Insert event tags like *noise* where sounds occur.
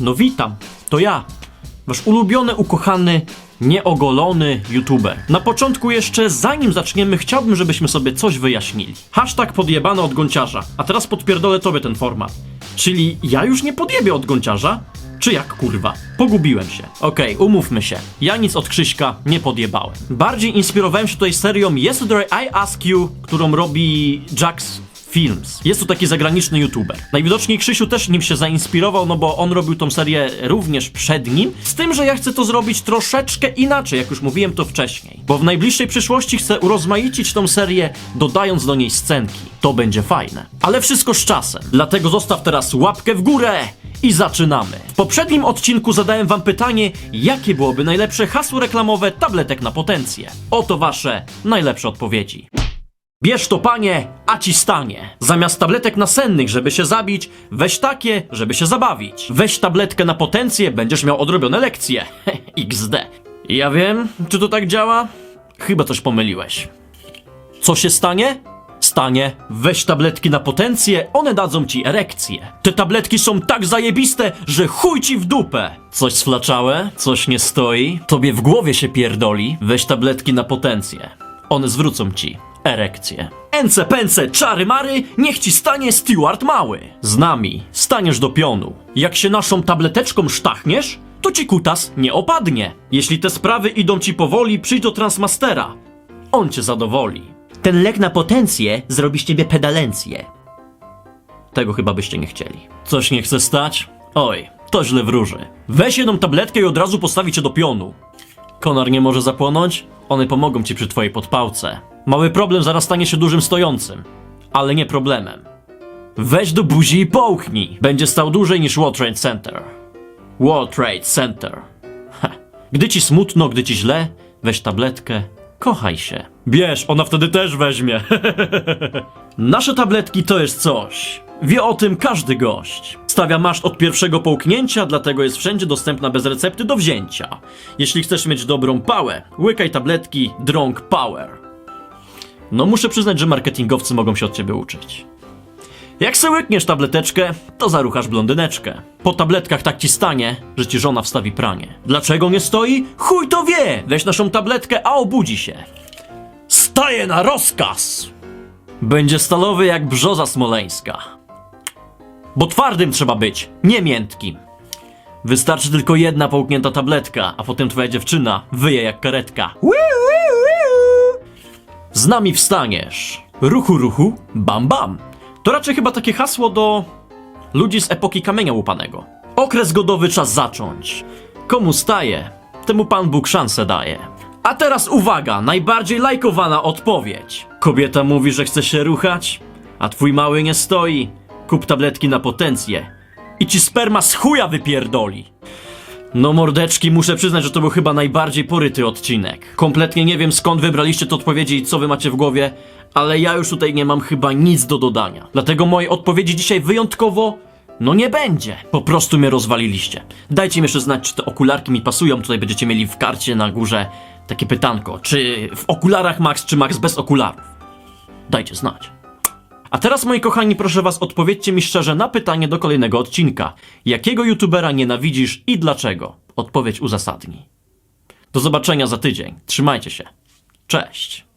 No witam, to ja, wasz ulubiony, ukochany, nieogolony youtuber. Na początku jeszcze, zanim zaczniemy, chciałbym, żebyśmy sobie coś wyjaśnili. Hashtag podjebane od gąciarza, a teraz podpierdolę tobie ten format. Czyli ja już nie podjebię od gąciarza? Czy jak kurwa? Pogubiłem się. Okej, umówmy się. Ja nic od Krzyśka nie podjebałem. Bardziej inspirowałem się tutaj serią Yesterday I Ask You, którą robi Jax Films. Jest to taki zagraniczny youtuber. Najwidoczniej Krzysiu też nim się zainspirował, no bo on robił tą serię również przed nim. Z tym, że ja chcę to zrobić troszeczkę inaczej, jak już mówiłem to wcześniej. Bo w najbliższej przyszłości chcę urozmaicić tą serię, dodając do niej scenki. To będzie fajne. Ale wszystko z czasem. Dlatego zostaw teraz łapkę w górę i zaczynamy. W poprzednim odcinku zadałem wam pytanie, jakie byłoby najlepsze hasło reklamowe tabletek na potencję. Oto wasze najlepsze odpowiedzi. Bierz to panie, a ci stanie. Zamiast tabletek nasennych, żeby się zabić, weź takie, żeby się zabawić. Weź tabletkę na potencję, będziesz miał odrobione lekcje. *laughs* XD. Ja wiem, czy to tak działa? Chyba coś pomyliłeś. Co się stanie? Stanie. Weź tabletki na potencję, one dadzą ci erekcję. Te tabletki są tak zajebiste, że chuj ci w dupę. Coś sflaczałe? Coś nie stoi? Tobie w głowie się pierdoli? Weź tabletki na potencję. One zwrócą ci erekcję. Ence pęce, czary mary, niech ci stanie Steward mały. Z nami staniesz do pionu. Jak się naszą tableteczką sztachniesz, to ci kutas nie opadnie. Jeśli te sprawy idą ci powoli, przyjdź do Transmastera. On cię zadowoli. Ten lek na potencję zrobi z ciebie pedalencję. Tego chyba byście nie chcieli. Coś nie chce stać? Oj, to źle wróży. Weź jedną tabletkę i od razu postawi cię do pionu. Konar nie może zapłonąć? One pomogą ci przy twojej podpałce. Mały problem zaraz stanie się dużym stojącym. Ale nie problemem. Weź do buzi i połknij. Będzie stał dłużej niż World Trade Center. World Trade Center. Ha. Gdy ci smutno, gdy ci źle, weź tabletkę, kochaj się. Bierz, ona wtedy też weźmie. *laughs* Nasze tabletki to jest coś. Wie o tym każdy gość. Stawia maszt od pierwszego połknięcia, dlatego jest wszędzie dostępna bez recepty do wzięcia. Jeśli chcesz mieć dobrą pałę, łykaj tabletki Drunk Power. No muszę przyznać, że marketingowcy mogą się od ciebie uczyć. Jak se łykniesz tableteczkę, to zaruchasz blondyneczkę. Po tabletkach tak ci stanie, że ci żona wstawi pranie. Dlaczego nie stoi? Chuj to wie! Weź naszą tabletkę, a obudzi się. Staje na rozkaz! Będzie stalowy jak brzoza smoleńska. Bo twardym trzeba być, nie miętkim. Wystarczy tylko jedna połknięta tabletka, a potem twoja dziewczyna wyje jak karetka. Z nami wstaniesz. Ruchu, ruchu, bam, bam. To raczej chyba takie hasło do ludzi z epoki kamienia łupanego. Okres godowy czas zacząć. Komu staje, temu Pan Bóg szansę daje. A teraz uwaga, najbardziej lajkowana odpowiedź. Kobieta mówi, że chce się ruchać, a twój mały nie stoi. Kup tabletki na potencję i ci sperma z chuja wypierdoli. No mordeczki, muszę przyznać, że to był chyba najbardziej poryty odcinek. Kompletnie nie wiem skąd wybraliście te odpowiedzi i co wy macie w głowie, ale ja już tutaj nie mam chyba nic do dodania. Dlatego mojej odpowiedzi dzisiaj wyjątkowo no nie będzie. Po prostu mnie rozwaliliście. Dajcie mi jeszcze znać, czy te okularki mi pasują. Tutaj będziecie mieli w karcie na górze takie pytanko. Czy w okularach Max, czy Max bez okularów? Dajcie znać. A teraz, moi kochani, proszę was, odpowiedzcie mi szczerze na pytanie do kolejnego odcinka. Jakiego youtubera nienawidzisz i dlaczego? Odpowiedź uzasadnij. Do zobaczenia za tydzień. Trzymajcie się. Cześć.